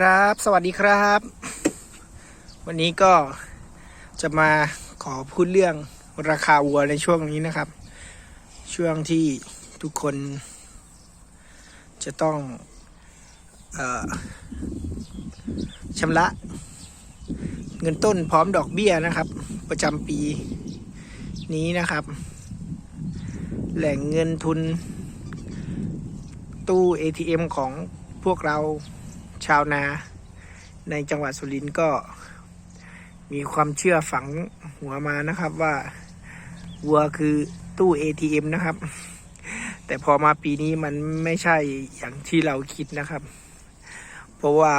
ครับ สวัสดีครับ วันนี้ก็จะมาขอพูดเรื่องราคาวัวในช่วงนี้นะครับ ช่วงที่ทุกคน จะต้องออชำระเงินต้นพร้อมดอกเบี้ยนะครับ ประจำปีนี้นะครับ แหล่งเงินทุนตู้ ATM ของพวกเรา ชาวนา ในจังหวัดสุรินทร์ก็มีความเชื่อฝังหัวมานะครับว่าวัวคือตู้ ATM นะครับ แต่พอมาปีนี้มันไม่ใช่อย่างที่เราคิดนะครับ เพราะว่า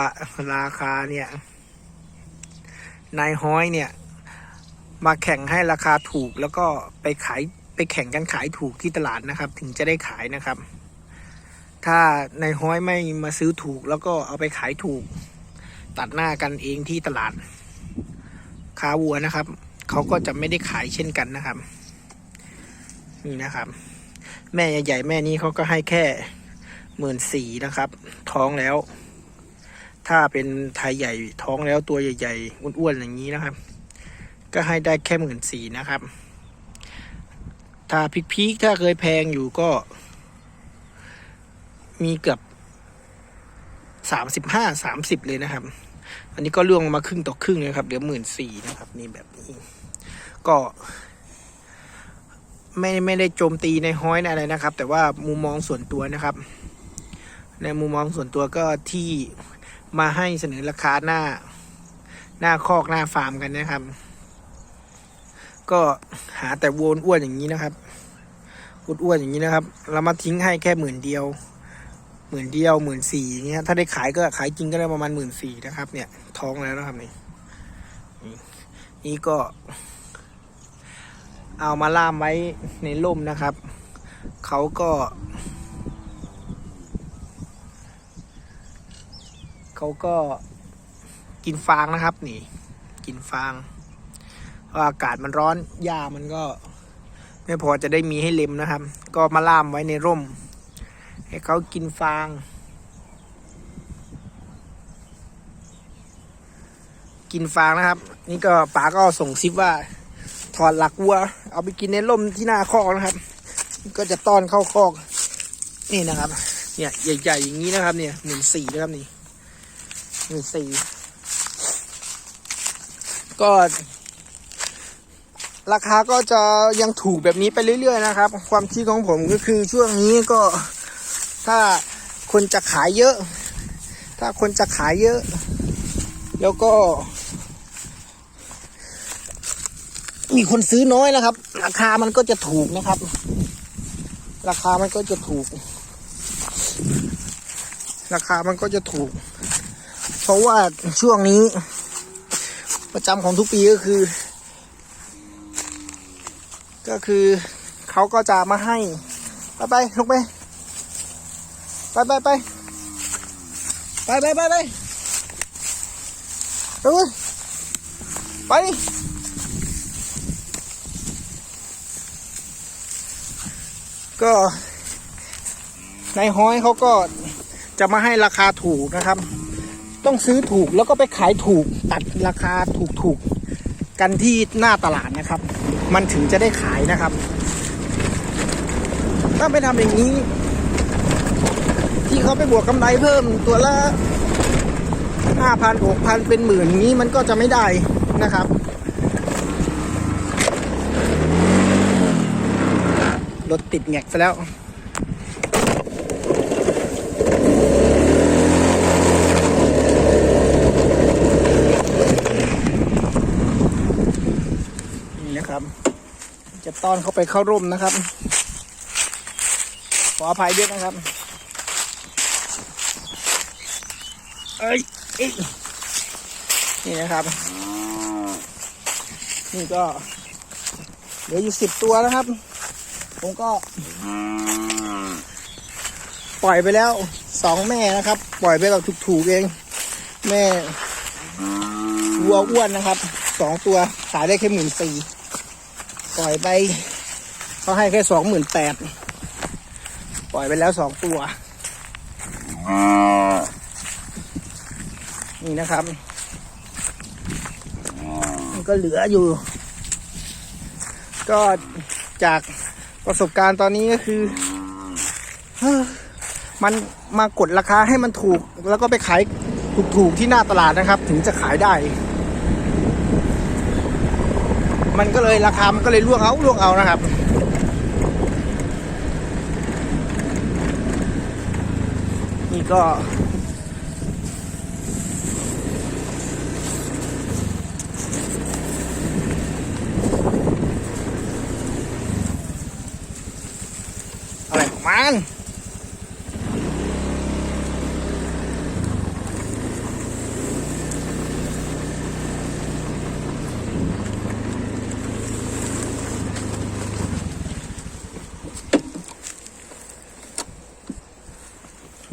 ราคาเนี่ย นายห้อยเนี่ย มาแข่งให้ราคาถูกแล้วก็ไปขายไปแข่งกันขายถูกที่ตลาดนะครับ ถึงจะได้ขายนะครับ ถ้าในห้อยไม่มาซื้อถูกแล้วก็เอาไปขายถูก ตัดหน้ากันเองที่ตลาดค้าวัวนะครับ เขาก็จะไม่ได้ขายเช่นกันนะครับ นี่นะครับ แม่ใหญ่ๆแม่นี้เขาก็ให้แค่หมื่นสี่นะครับ ท้องแล้ว ถ้าเป็นไทยใหญ่ท้องแล้วตัวใหญ่ๆอ้วนๆอย่างนี้นะครับ ก็ให้ได้แค่หมื่นสี่นะครับ ถ้าพีกๆถ้าเคยแพงอยู่ก็ มีเกือบสามสิบห้าสามสิบเลยนะครับ อันนี้ก็ล่วงมาครึ่งต่อครึ่งเลยครับเหลือหมื่นสี่นะครับ นี่แบบนี้ ก็ ไม่ไม่ได้โจมตีในห้อยในอะไรนะครับ แต่ว่ามุมมองส่วนตัวนะครับ ในมุมมองส่วนตัวก็ที่มาให้เสนอราคาหน้า หน้าคอกหน้าฟาร์มกันนะครับ ก็หาแต่วัวอ้วนอย่างนี้นะครับอ้วนๆอย่างนี้นะครับ เรามาทิ้งให้แค่หมื่นเดียว หมื่นเดียวหมื่นสี่อย่างเงี้ยถ้าได้ขายก็ขายจริงก็ได้ประมาณหมื่นสี่นะครับ เนี่ย ท้องแล้วนะครับนี่นี่นี่ก็ เอามาล่ามไว้ในร่มนะครับเขาก็เขาก็กินฟางนะครับ นี่ กินฟางเพราะอากาศมันร้อนหญ้ามันก็ ไม่พอจะได้มีให้เล็มนะครับ ก็มาล่ามไว้ในร่ม ให้เขากินฟาง กินฟางนะครับ นี่ก็ป๋าก็ส่งซิปว่า ถอดหลักวัว เอาไปกินในร่มที่หน้าคอกนะครับ ก็จะต้อนเข้าคอก นี่นะครับ เนี่ยใหญ่ๆอย่างนี้นะครับเนี่ยหนึ่งสี่นะครับนี่หนึ่งสี่ก็ราคาก็จะยังถูกแบบนี้ไปเรื่อย ๆ นะครับ ความคิดของผมก็คือช่วงนี้ก็ ถ้าคนจะขายเยอะ ถ้าคนจะขายเยอะ แล้วก็ มีคนซื้อน้อยนะครับ ราคามันก็จะถูกนะครับ ราคามันก็จะถูก ราคามันก็จะถูก เพราะว่าช่วงนี้ ประจำของทุกปีก็คือ ก็คือเขาก็จะมาให้ ไปไปลงไป ไปไปไปไปไปไปไปไปไปก็นห้อยเขาก็จะมาให้ราคาถูกนะครับ ต้องซื้อถูกแล้วก็ไปขายถูกตัดราคาถูกถูกกันที่หน้าตลาดนะครับ มันถึงจะได้ขายนะครับ ถ้าไม่ทำอย่างนี้ ที่เขาไปบวกกำไรเพิ่มตัวละห้าพันหกพันเป็นหมื่นนี้มันก็จะไม่ได้นะครับ รถติดแงกซะแล้วนี่นะครับ จะต้อนเข้าไปเข้าร่มนะครับ ขออภัยด้วยนะครับ เอ้ย เอ้ยนี่นะครับ นี่ก็เหลืออยู่สิบตัวนะครับ ผมก็ ปล่อยไปแล้วสองแม่นะครับ ปล่อยไปแบบถูกๆเอง แม่วัวอ้วนนะครับสองตัวขายได้แค่หมื่นสี่ปล่อยไปเขาให้แค่สองหมื่นแปดปล่อยไปแล้วสองตัว นี่นะครับก็เหลืออยู่ ก็จากประสบการณ์ตอนนี้ก็คือเฮ้อมันมากดราคาให้มันถูก แล้วก็ไปขายถูกๆที่หน้าตลาดนะครับ ถึงจะขายได้ มันก็เลยราคามันก็เลยล่วงเอาล่วงเอานะครับนี่ก็ัน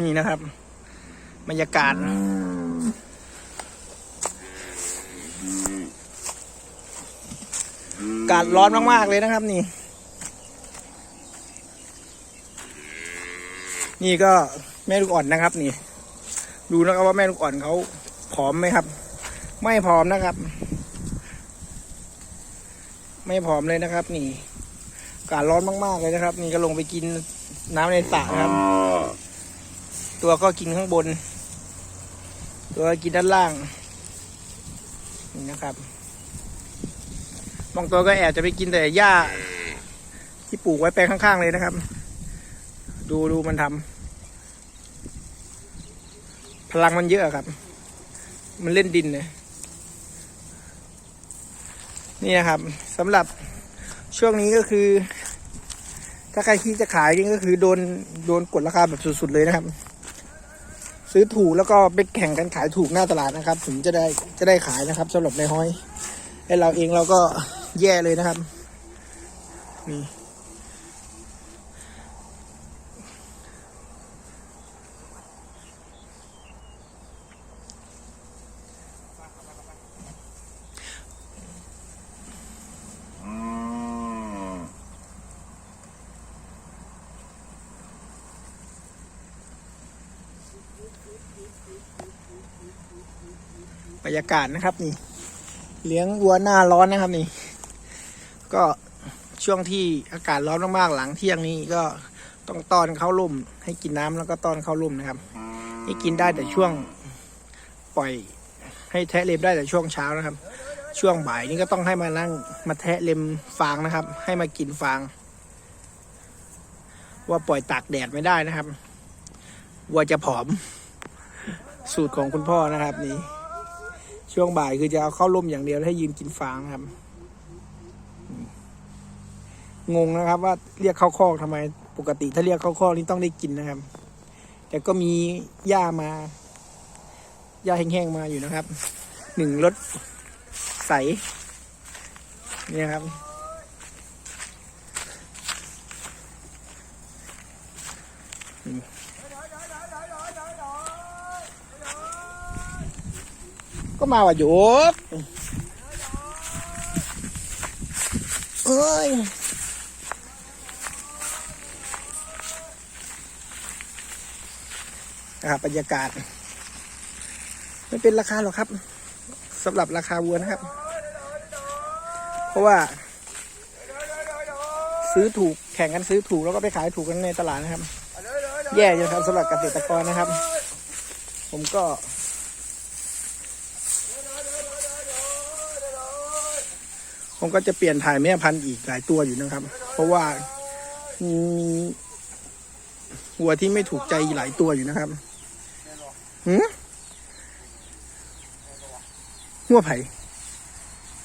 นี่นะครับ บรรยากาศอากาศร้อนมาก ๆ เลยนะครับนี่ นี่ก็แม่ลูกอ่อนนะครับ นี่ ดูนะครับว่าแม่ลูกอ่อนเขาผอมไหมครับ ไม่ผอมนะครับ ไม่ผอมเลยนะครับ นี่อากาศร้อนมากๆเลยนะครับ นี่ก็ลงไปกินน้ำในสระนะครับ ตัวก็กินข้างบน ตัวก็กินด้านล่าง นี่นะครับบางตัวก็แอบจะไปกินแต่หญ้าที่ปลูกไว้แปลงข้างๆเลยนะครับ ดูดูมันทำพลังมันเยอะครับ มันเล่นดินเนี่ยนี่นะครับสำหรับช่วงนี้ก็คือ ถ้าใครคิดจะขายนี่ก็คือโดนโดนกดราคาแบบสุดๆเลยนะครับ ซื้อถูกแล้วก็ไปแข่งกันขายถูกหน้าตลาดนะครับ ถึงจะได้จะได้ขายนะครับสำหรับในห้อยไอเราเองเราก็แย่เลยนะครับนี่ รรยากาศนะครับนี่ เลี้ยงวัวหน้าร้อนนะครับนี่ ก็ช่วงที่อากาศร้อนมากๆหลังเที่ยงนี้ก็ต้องต้อนเข้าร่ม ให้กินน้ำแล้วก็ต้อนเข้าร่มนะครับให้กินได้แต่ช่วงปล่อย ให้แทะเล็มได้แต่ช่วงเช้านะครับ ช่วงบ่ายนี้ก็ต้องให้มานั่งมาแทะเล็มฟางนะครับ ให้มากินฟาง ว่าปล่อยตากแดดไม่ได้นะครับวัวจะผอม สูตรของคุณพ่อนะครับนี่ ช่วงบ่ายคือจะเอาเข้าร่มอย่างเดียวให้ยืนกินฟางครับ งงนะครับ ว่าเรียกเข้าคอกทำไม ปกติถ้าเรียกเข้าคอกนี่ต้องได้กินนะครับ แต่ก็มีหญ้ามาหญ้าแห้งๆมาอยู่นะครับหนึ่งรถใสเนี่ยครับ ก็มาว่าหยุดเอ้ยนะครับบรรยากาศ ไม่เป็นราคาหรอกครับสำหรับราคาวัวนะครับ เพราะว่า ซื้อถูกแข่งกันซื้อถูกแล้วก็ไปขายถูกกันในตลาดนะครับ แย่จังครับสำหรับเกษตรกรนะครับ ผมก็ ผมก็จะเปลี่ยนถ่ายแม่พันธุ์อีกหลายตัวอยู่นะครับ เพราะว่ามีวัวที่ไม่ถูกใจหลายตัวอยู่นะครับหืมหัวไผ่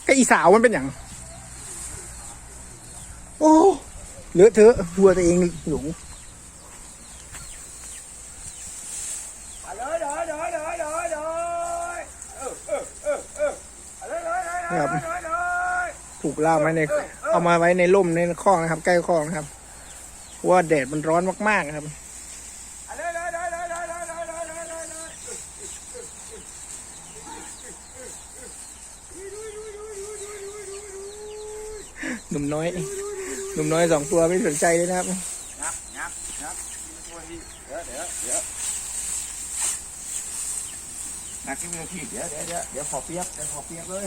ก็อีสาวมันเป็นอย่าง โอ้เลอะเทอะวัวตัวเองหลงนะครับ ถูกล่ามไว้ในเอามาไว้ในร่มในคลอกนะครับ ใกล้คลอกนะครับเพราะว่าแดดมันร้อนมากๆนะครับหนุ่มน้อย หนุ่มน้อยสองตัวไม่สนใจเลยนะครับงับงับงับเดี๋ยวเดี๋ยวเดี๋ยวนักกินไม่ต้อขีดเดี๋ยวเดี๋ยวเดี๋ยวเดี๋ยวขอเปียกเดี๋ยวขอเปียกเลย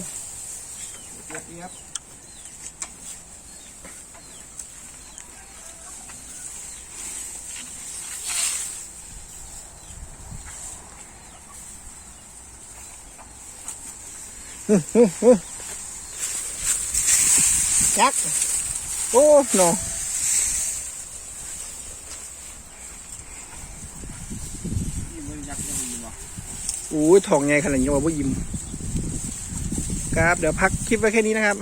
เปียกเปียก ยักษ์โอ้หนออู้ทองไงขนาดนี้ว่าบ่ยิ้มครับ เดี๋ยวพักคลิปไว้แค่นี้นะครับ